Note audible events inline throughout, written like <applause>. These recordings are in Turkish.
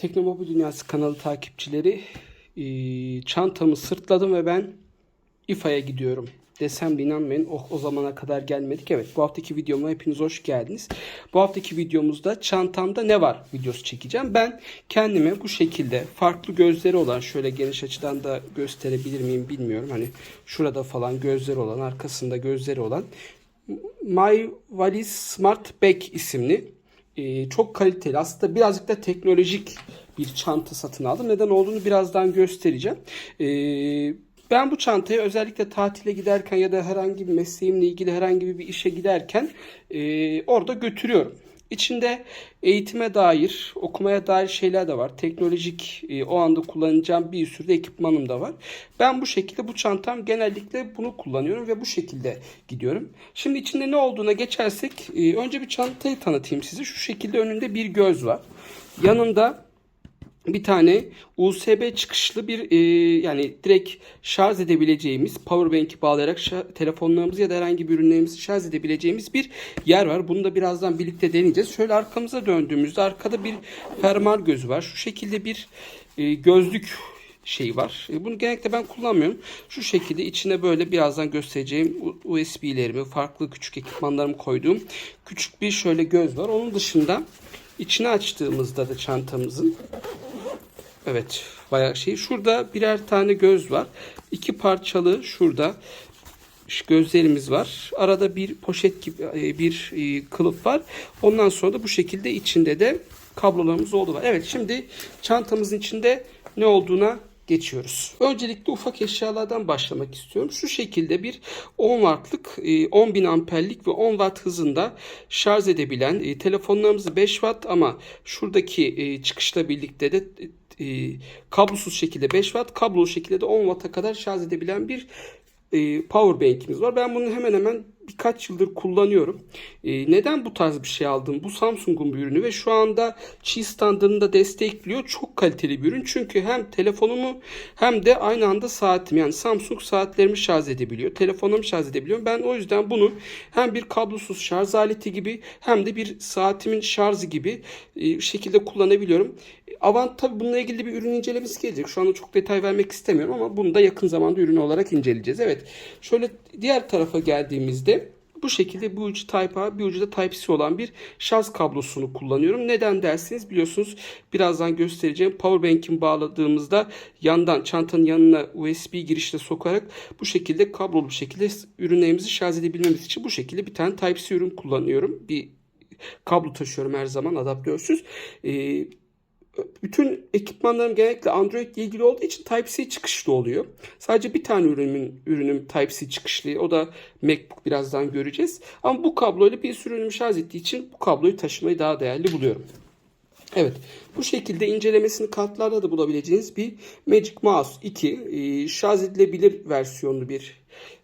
Teknomobil Dünyası kanalı takipçileri e, çantamı sırtladım ve ben İFA'ya gidiyorum. Desem de inanmayın o, o zamana kadar gelmedik. Evet bu haftaki videoma hepiniz hoş geldiniz. Bu haftaki videomuzda çantamda ne var videosu çekeceğim. Ben kendime bu şekilde farklı gözleri olan şöyle geniş açıdan da gösterebilir miyim bilmiyorum. Hani şurada falan gözleri olan arkasında gözleri olan My Valise Smart Bag isimli e, çok kaliteli aslında birazcık da teknolojik bir çanta satın aldım. Neden olduğunu birazdan göstereceğim. E, ben bu çantayı özellikle tatile giderken ya da herhangi bir mesleğimle ilgili herhangi bir işe giderken e, orada götürüyorum. İçinde eğitime dair, okumaya dair şeyler de var. Teknolojik e, o anda kullanacağım bir sürü de ekipmanım da var. Ben bu şekilde bu çantam genellikle bunu kullanıyorum ve bu şekilde gidiyorum. Şimdi içinde ne olduğuna geçersek e, önce bir çantayı tanıtayım size. Şu şekilde önünde bir göz var. Yanında bir tane USB çıkışlı bir e, yani direkt şarj edebileceğimiz powerbank'i bağlayarak telefonlarımızı ya da herhangi bir ürünlerimizi şarj edebileceğimiz bir yer var. Bunu da birazdan birlikte deneyeceğiz. Şöyle arkamıza döndüğümüzde arkada bir fermuar gözü var. Şu şekilde bir e, gözlük şey var. E, Bunu genellikle ben kullanmıyorum. Şu şekilde içine böyle birazdan göstereceğim USB'lerimi, farklı küçük ekipmanlarımı koyduğum küçük bir şöyle göz var. Onun dışında içini açtığımızda da çantamızın Evet bayağı şey. Şurada birer tane göz var. İki parçalı şurada şu gözlerimiz var. Arada bir poşet gibi e, bir e, kılıf var. Ondan sonra da bu şekilde içinde de kablolarımız oldu var. Evet şimdi çantamızın içinde ne olduğuna geçiyoruz. Öncelikle ufak eşyalardan başlamak istiyorum. Şu şekilde bir 10 wattlık, e, 10.000 amperlik ve 10 watt hızında şarj edebilen telefonlarımızı 5 watt ama şuradaki çıkışla birlikte de e, kablosuz şekilde 5 watt, kablolu şekilde de 10 watt'a kadar şarj edebilen bir e, power bank'imiz var. Ben bunu hemen hemen birkaç yıldır kullanıyorum. E, neden bu tarz bir şey aldım? Bu Samsung'un bir ürünü ve şu anda Qi standartını da destekliyor. Çok kaliteli bir ürün. Çünkü hem telefonumu hem de aynı anda saatim yani Samsung saatlerimi şarj edebiliyor. Telefonumu şarj edebiliyorum. Ben o yüzden bunu hem bir kablosuz şarj aleti gibi hem de bir saatimin şarjı gibi e, şekilde kullanabiliyorum. Avant tabi bununla ilgili bir ürün incelemesi gelecek. Şu anda çok detay vermek istemiyorum ama bunu da yakın zamanda ürün olarak inceleyeceğiz. Evet. Şöyle diğer tarafa geldiğimizde bu şekilde bir ucu Type A bir ucu da Type C olan bir şarj kablosunu kullanıyorum. Neden dersiniz biliyorsunuz birazdan göstereceğim. Powerbank'in bağladığımızda yandan çantanın yanına USB girişle sokarak bu şekilde kablolu bir şekilde ürünlerimizi şarj edebilmemiz için bu şekilde bir tane Type C ürün kullanıyorum. Bir kablo taşıyorum her zaman adaptörsüz. Ee, bütün ekipmanlarım genellikle Android ile ilgili olduğu için Type-C çıkışlı oluyor. Sadece bir tane ürünüm, ürünüm Type-C çıkışlı. O da MacBook birazdan göreceğiz. Ama bu kabloyla bir sürü ürünümü şarj ettiği için bu kabloyu taşımayı daha değerli buluyorum. Evet. Bu şekilde incelemesini kartlarda da bulabileceğiniz bir Magic Mouse 2 e, şarj edilebilir versiyonlu bir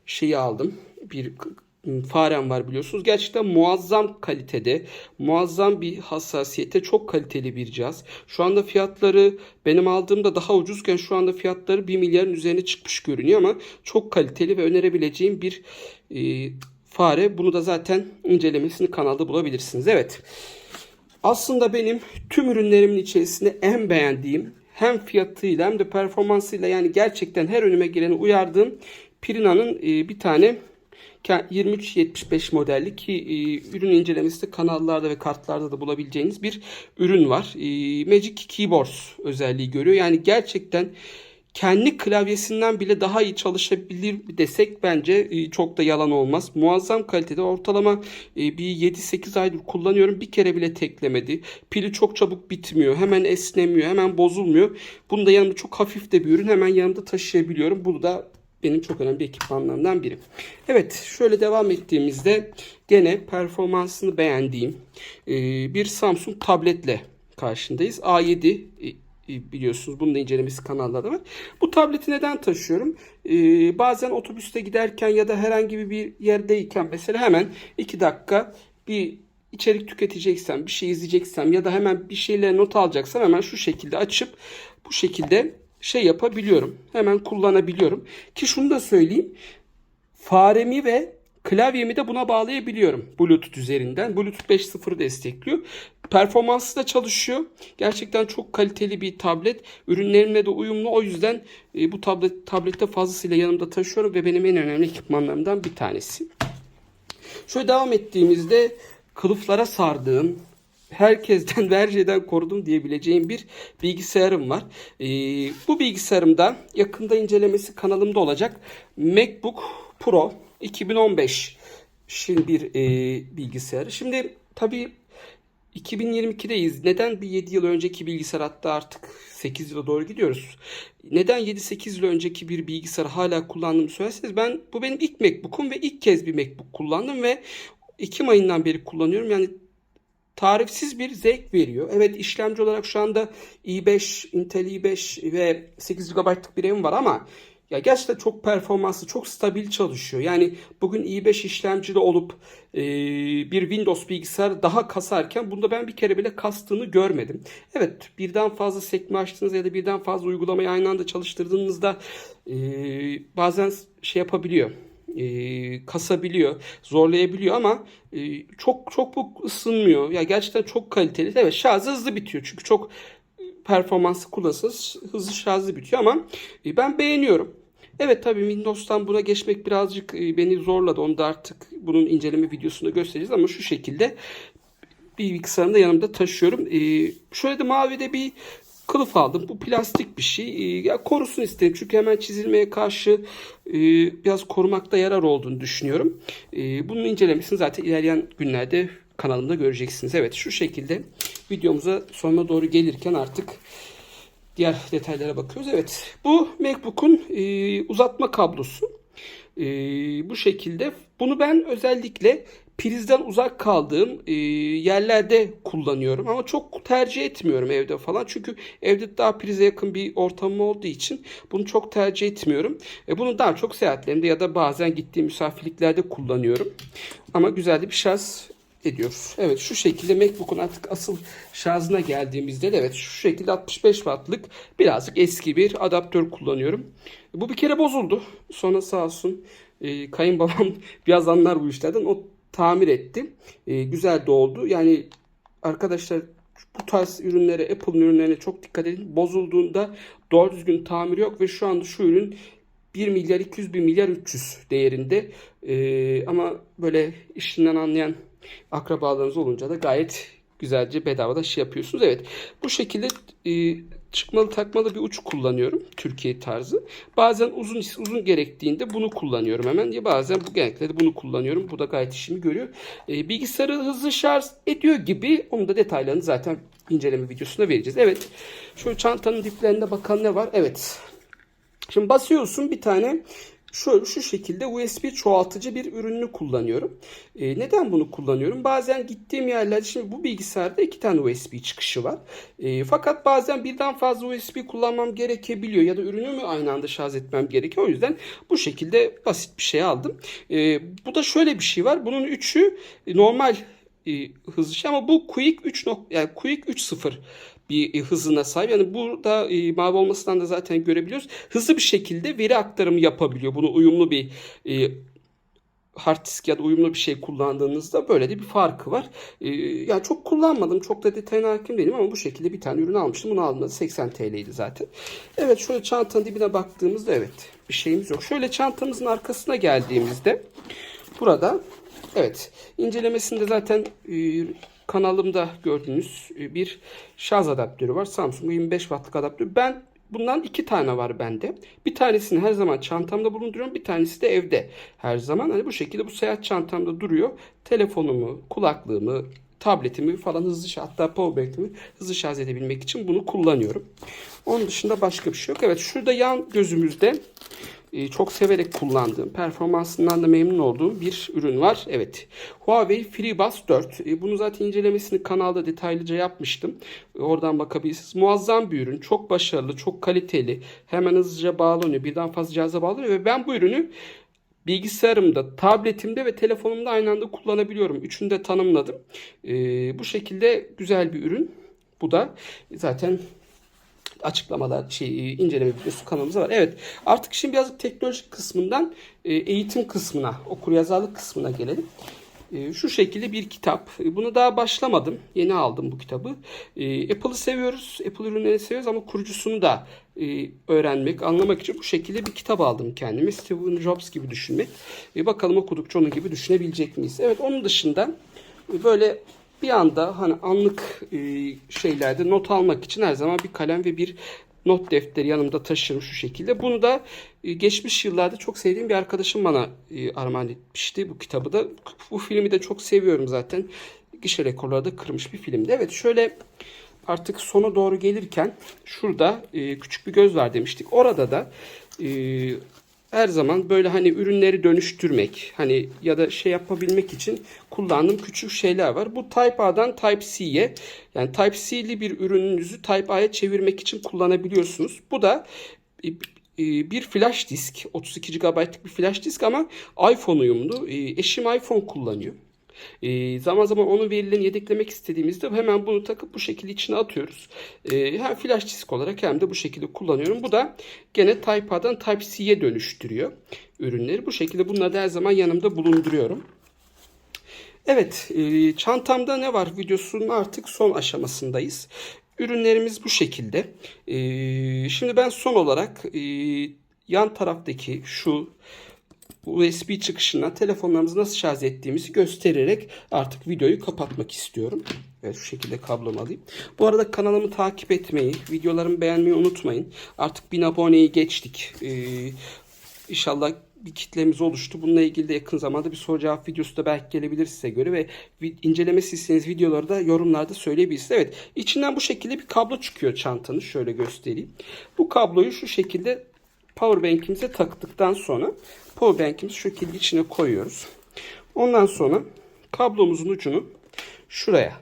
şeyi aldım. Bir farem var biliyorsunuz. Gerçekten muazzam kalitede, muazzam bir hassasiyete, çok kaliteli bir cihaz. Şu anda fiyatları benim aldığımda daha ucuzken şu anda fiyatları 1 milyarın üzerine çıkmış görünüyor ama çok kaliteli ve önerebileceğim bir e, fare. Bunu da zaten incelemesini kanalda bulabilirsiniz. Evet. Aslında benim tüm ürünlerimin içerisinde en beğendiğim hem fiyatıyla hem de performansıyla yani gerçekten her önüme geleni uyardığım Pirina'nın e, bir tane 2375 modelli ki e, ürün incelemesi de kanallarda ve kartlarda da bulabileceğiniz bir ürün var. E, Magic Keyboards özelliği görüyor. Yani gerçekten kendi klavyesinden bile daha iyi çalışabilir desek bence e, çok da yalan olmaz. Muazzam kalitede ortalama e, bir 7-8 aydır kullanıyorum. Bir kere bile teklemedi. Pili çok çabuk bitmiyor. Hemen esnemiyor. Hemen bozulmuyor. Bunu da yanımda çok hafif de bir ürün. Hemen yanımda taşıyabiliyorum. Bu da benim çok önemli ekipmanlarımdan biri. Evet şöyle devam ettiğimizde gene performansını beğendiğim e, bir Samsung tabletle karşındayız. A7 e, biliyorsunuz bunun da incelemesi kanallarda var. Bu tableti neden taşıyorum? Bazen otobüste giderken ya da herhangi bir yerdeyken mesela hemen 2 dakika bir içerik tüketeceksem, bir şey izleyeceksem ya da hemen bir şeyler not alacaksam hemen şu şekilde açıp bu şekilde şey yapabiliyorum. Hemen kullanabiliyorum. Ki şunu da söyleyeyim. Faremi ve klavyemi de buna bağlayabiliyorum Bluetooth üzerinden. Bluetooth 5.0 destekliyor. performanslı da çalışıyor. Gerçekten çok kaliteli bir tablet. Ürünlerimle de uyumlu. O yüzden e, bu tablet tablette fazlasıyla yanımda taşıyorum ve benim en önemli ekipmanlarımdan bir tanesi. Şöyle devam ettiğimizde kılıflara sardığım, herkesten ve <laughs> her şeyden korudum diyebileceğim bir bilgisayarım var. Ee, bu bilgisayarımda yakında incelemesi kanalımda olacak MacBook Pro 2015 Şin bir e, bilgisayarı. Şimdi tabii 2022'deyiz. Neden bir 7 yıl önceki bilgisayar hatta artık 8 yıla doğru gidiyoruz. Neden 7-8 yıl önceki bir bilgisayar hala kullandığımı söylerseniz ben bu benim ilk MacBook'um ve ilk kez bir MacBook kullandım ve Ekim ayından beri kullanıyorum. Yani tarifsiz bir zevk veriyor. Evet işlemci olarak şu anda i5, Intel i5 ve 8 GB'lık bir RAM var ama ya gerçekten çok performanslı, çok stabil çalışıyor. Yani bugün i5 işlemcili olup e, bir Windows bilgisayar daha kasarken bunda ben bir kere bile kastığını görmedim. Evet birden fazla sekme açtığınızda ya da birden fazla uygulamayı aynı anda çalıştırdığınızda e, bazen şey yapabiliyor e, kasabiliyor, zorlayabiliyor ama e, çok çok bu ısınmıyor. Ya gerçekten çok kaliteli. Evet şarjı hızlı bitiyor çünkü çok performanslı kullanırsanız hızlı şarjı bitiyor ama e, ben beğeniyorum. Evet tabii Windows'tan buna geçmek birazcık e, beni zorladı. Onu da artık bunun inceleme videosunda göstereceğiz ama şu şekilde bir bilgisayarımı da yanımda taşıyorum. E, şöyle de mavide bir kılıf aldım. Bu plastik bir şey. E, ya korusun istedim. Çünkü hemen çizilmeye karşı e, biraz korumakta yarar olduğunu düşünüyorum. E, bunun incelemesini zaten ilerleyen günlerde kanalımda göreceksiniz. Evet şu şekilde videomuza sonuna doğru gelirken artık diğer detaylara bakıyoruz. Evet bu MacBook'un e, uzatma kablosu. E, bu şekilde. Bunu ben özellikle prizden uzak kaldığım e, yerlerde kullanıyorum ama çok tercih etmiyorum evde falan çünkü evde daha prize yakın bir ortamım olduğu için bunu çok tercih etmiyorum. E, bunu daha çok seyahatlerimde ya da bazen gittiğim misafirliklerde kullanıyorum. Ama güzel bir şarj ediyoruz. Evet şu şekilde MacBook'un artık asıl şarjına geldiğimizde de evet şu şekilde 65 wattlık birazcık eski bir adaptör kullanıyorum. Bu bir kere bozuldu. Sonra sağ olsun e, kayınbabam <laughs> biraz anlar bu işlerden. O tamir etti. E, güzel de oldu. Yani arkadaşlar bu tarz ürünlere, Apple'ın ürünlerine çok dikkat edin. Bozulduğunda doğru düzgün tamir yok ve şu anda şu ürün 1 milyar 200 1 milyar 300 değerinde. E, ama böyle işinden anlayan akrabalarınız olunca da gayet güzelce bedava da şey yapıyorsunuz. Evet bu şekilde e, çıkmalı takmalı bir uç kullanıyorum. Türkiye tarzı. Bazen uzun uzun gerektiğinde bunu kullanıyorum hemen. Ya bazen bu genellikle bunu kullanıyorum. Bu da gayet işimi görüyor. E, bilgisayarı hızlı şarj ediyor gibi. Onun da detaylarını zaten inceleme videosunda vereceğiz. Evet. Şu çantanın diplerinde bakan ne var? Evet. Şimdi basıyorsun bir tane şöyle şu şekilde USB çoğaltıcı bir ürününü kullanıyorum. E, neden bunu kullanıyorum? Bazen gittiğim yerlerde şimdi bu bilgisayarda iki tane USB çıkışı var. E, fakat bazen birden fazla USB kullanmam gerekebiliyor ya da ürünümü aynı anda şarj etmem gerekiyor. O yüzden bu şekilde basit bir şey aldım. E, bu da şöyle bir şey var. Bunun üçü normal e, hızlı şey ama bu Quick 3 yani Quick 3.0 bir e, hızına sahip. Yani burada e, mavi olmasından da zaten görebiliyoruz. Hızlı bir şekilde veri aktarımı yapabiliyor. Bunu uyumlu bir e, hard disk ya da uyumlu bir şey kullandığınızda böyle de bir farkı var. E, yani çok kullanmadım. Çok da detayına hakim değilim ama bu şekilde bir tane ürün almıştım. Bunu aldığımda 80 TL'ydi zaten. Evet şöyle çantanın dibine baktığımızda evet bir şeyimiz yok. Şöyle çantamızın arkasına geldiğimizde burada evet incelemesinde zaten e, kanalımda gördüğünüz e, bir şarj adaptörü var. Samsung 25 wattlık adaptör. Ben bundan iki tane var bende. Bir tanesini her zaman çantamda bulunduruyorum. Bir tanesi de evde her zaman. Hani bu şekilde bu seyahat çantamda duruyor. Telefonumu, kulaklığımı, tabletimi falan hızlı şarj, hatta powerbank'imi hızlı şarj edebilmek için bunu kullanıyorum. Onun dışında başka bir şey yok. Evet şurada yan gözümüzde çok severek kullandığım, performansından da memnun olduğum bir ürün var. Evet. Huawei FreeBuds 4. E, bunu zaten incelemesini kanalda detaylıca yapmıştım. E, oradan bakabilirsiniz. Muazzam bir ürün. Çok başarılı, çok kaliteli. Hemen hızlıca bağlanıyor. Birden fazla cihaza bağlanıyor ve ben bu ürünü bilgisayarımda, tabletimde ve telefonumda aynı anda kullanabiliyorum. Üçünü de tanımladım. bu şekilde güzel bir ürün. Bu da zaten açıklamalar, şey, inceleme videosu kanalımızda var. Evet artık şimdi birazcık teknolojik kısmından e, eğitim kısmına, okur yazarlık kısmına gelelim. E, şu şekilde bir kitap. E, Bunu daha başlamadım. Yeni aldım bu kitabı. E, Apple'ı seviyoruz. Apple ürünlerini seviyoruz ama kurucusunu da e, öğrenmek, anlamak için bu şekilde bir kitap aldım kendime. Steve Jobs gibi düşünmek. E, bakalım okudukça onun gibi düşünebilecek miyiz? Evet onun dışında e, böyle bir anda hani anlık e, şeylerde not almak için her zaman bir kalem ve bir not defteri yanımda taşırım şu şekilde. Bunu da e, geçmiş yıllarda çok sevdiğim bir arkadaşım bana e, armağan etmişti bu kitabı da. Bu filmi de çok seviyorum zaten. Gişe rekorları da kırmış bir filmdi. Evet şöyle artık sona doğru gelirken şurada küçük bir göz var demiştik. Orada da her zaman böyle hani ürünleri dönüştürmek hani ya da şey yapabilmek için kullandığım küçük şeyler var. Bu Type A'dan Type C'ye yani Type C'li bir ürününüzü Type A'ya çevirmek için kullanabiliyorsunuz. Bu da e, e, bir flash disk 32 GB'lık bir flash disk ama iPhone uyumlu. E, Eşim iPhone kullanıyor. E, zaman zaman onun verilerini yedeklemek istediğimizde hemen bunu takıp bu şekilde içine atıyoruz. E, hem flash disk olarak hem de bu şekilde kullanıyorum. Bu da gene Type A'dan Type C'ye dönüştürüyor ürünleri. Bu şekilde bunları da her zaman yanımda bulunduruyorum. Evet, e, çantamda ne var videosunun artık son aşamasındayız. Ürünlerimiz bu şekilde. E, şimdi ben son olarak e, yan taraftaki şu USB çıkışından telefonlarımızı nasıl şarj ettiğimizi göstererek artık videoyu kapatmak istiyorum. Evet şu şekilde kablomu alayım. Bu arada kanalımı takip etmeyi, videolarımı beğenmeyi unutmayın. Artık 1000 aboneyi geçtik. Ee, inşallah bir kitlemiz oluştu. Bununla ilgili de yakın zamanda bir soru cevap videosu da belki gelebilir size göre ve incelemesi istediğiniz videoları da yorumlarda söyleyebilirsiniz. Evet içinden bu şekilde bir kablo çıkıyor çantanın. Şöyle göstereyim. Bu kabloyu şu şekilde powerbank'imize taktıktan sonra powerbank'imizi şu şekilde içine koyuyoruz. Ondan sonra kablomuzun ucunu şuraya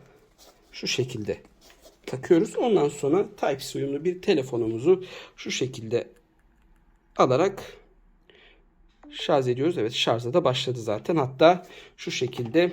şu şekilde takıyoruz. Ondan sonra Type-C uyumlu bir telefonumuzu şu şekilde alarak şarj ediyoruz. Evet şarja da başladı zaten. Hatta şu şekilde